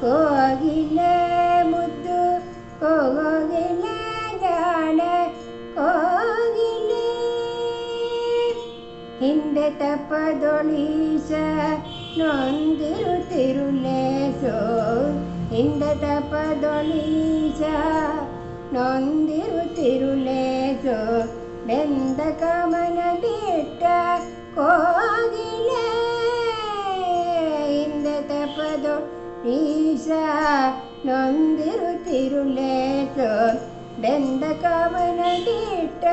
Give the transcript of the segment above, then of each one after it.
ಕೋಗಿಲೆ ಮುದ್ದು ಕೋಗಿಲೆ ಜಾಣ ಕೋಗಿಲೆ ಹಿಂದೆ ತಪ್ಪದೊಳೀಶ ನೊಂದಿರುತ್ತಿರುಲೇಸೋ ಹಿಂದೆ ತಪ್ಪದೊಳೀಶ ನೊಂದಿರುತ್ತಿರುಲೇಸೋ ಬೆಂದ ಕಮನ ಬಿಟ್ಟ ಕೋಗಿಲೆ ಈಶ ನೊಂದಿರುತ್ತಿರುಲೇಸೋ ಬೆಂದ ಕಮನ ಬಿಟ್ಟ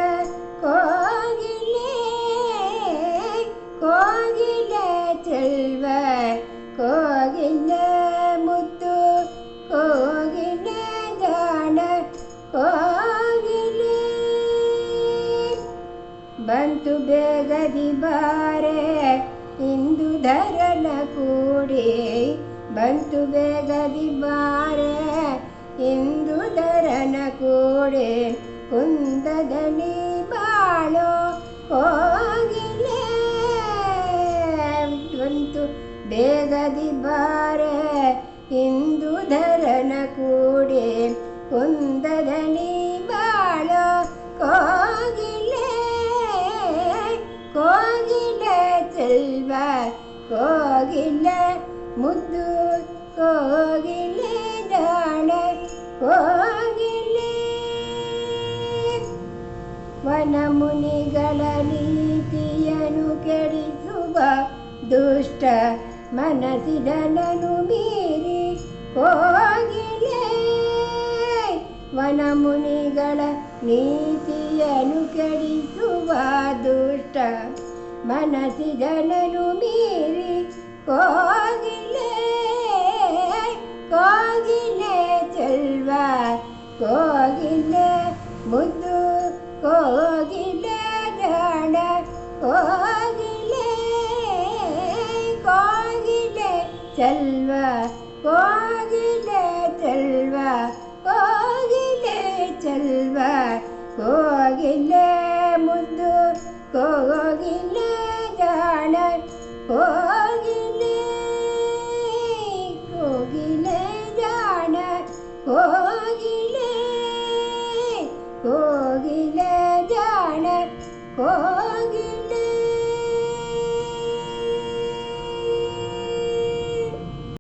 ಕೋಗಿಲೆ ಕೋಗಿಲೆ ಚೆಲ್ವ, ಕೋಗಿಲೆ ಮುದ್ದು ಕೋಗಿಲೆ ಜಾಣ, ಕೋಗಿಲೆ. ಬಂತು ಬೇಗದಿ ಬಾರೆ, ಇಂದು ಧರನ ಕೂಡಿ ಬಂತು ಬೇಗದಿ ಬಾರೆ, ಇಂದು ದರನ ಕೂಡೆ ಕುಂದದನಿ ಬಾಳೋ ಕೋಗಿಲೆ ಬಂತು ಬೇಗದಿ ಬಾರೆ, ಇಂದು ಧರನ ಕೂಡೆ ಕುಂದದನಿ ಬಾಳೋ ಕೋಗಿಲೆ ಕೋಗಿಲೆ ಚಲ್ವ, ಕೋಗಿಲೆ ಮುದ್ದು ಕೋಗಿಲೆ ಜಾಣ ಕೋಗಿಲೆ. ವನಮುನಿಗಳ ನೀತಿಯನ್ನು ಕೆಡಿಸುವ ದುಷ್ಟ ಮನಸ್ಸಿದನನು ಮೀರಿ ಹೋಗಿಲೆ. ವನಮುನಿಗಳ ನೀತಿಯನ್ನು ಕೆಡಿಸುವ ದುಷ್ಟ ಮನಸ್ಸಿದನನು ಮೀರಿ ಕೋಗಿಲೆ ಕೋಗಿಲೆ ಚೆಲ್ವ ಕೋಗಿಲೆ ಮುದ್ದು ಕೋಗಿಲೆ ಜಾಣ ಕೋಗಿಲೆ ಕೋಗಿಲೆ ಚೆಲ್ವ ಕೋಗಿಲೆ ಚೆಲ್ವ ಕೋಗಿಲೆ ಚೆಲ್ವ ಕೋಗಿಲೆ ಮುದ್ದು ಕೋಗಿಲೆ ಜಾಣ ಕೋಗಿಲೆ ಕೋಗಿಲೆ ಕೋಗಿಲೆ ಜಾಣ ಕೋಗಿಲೆ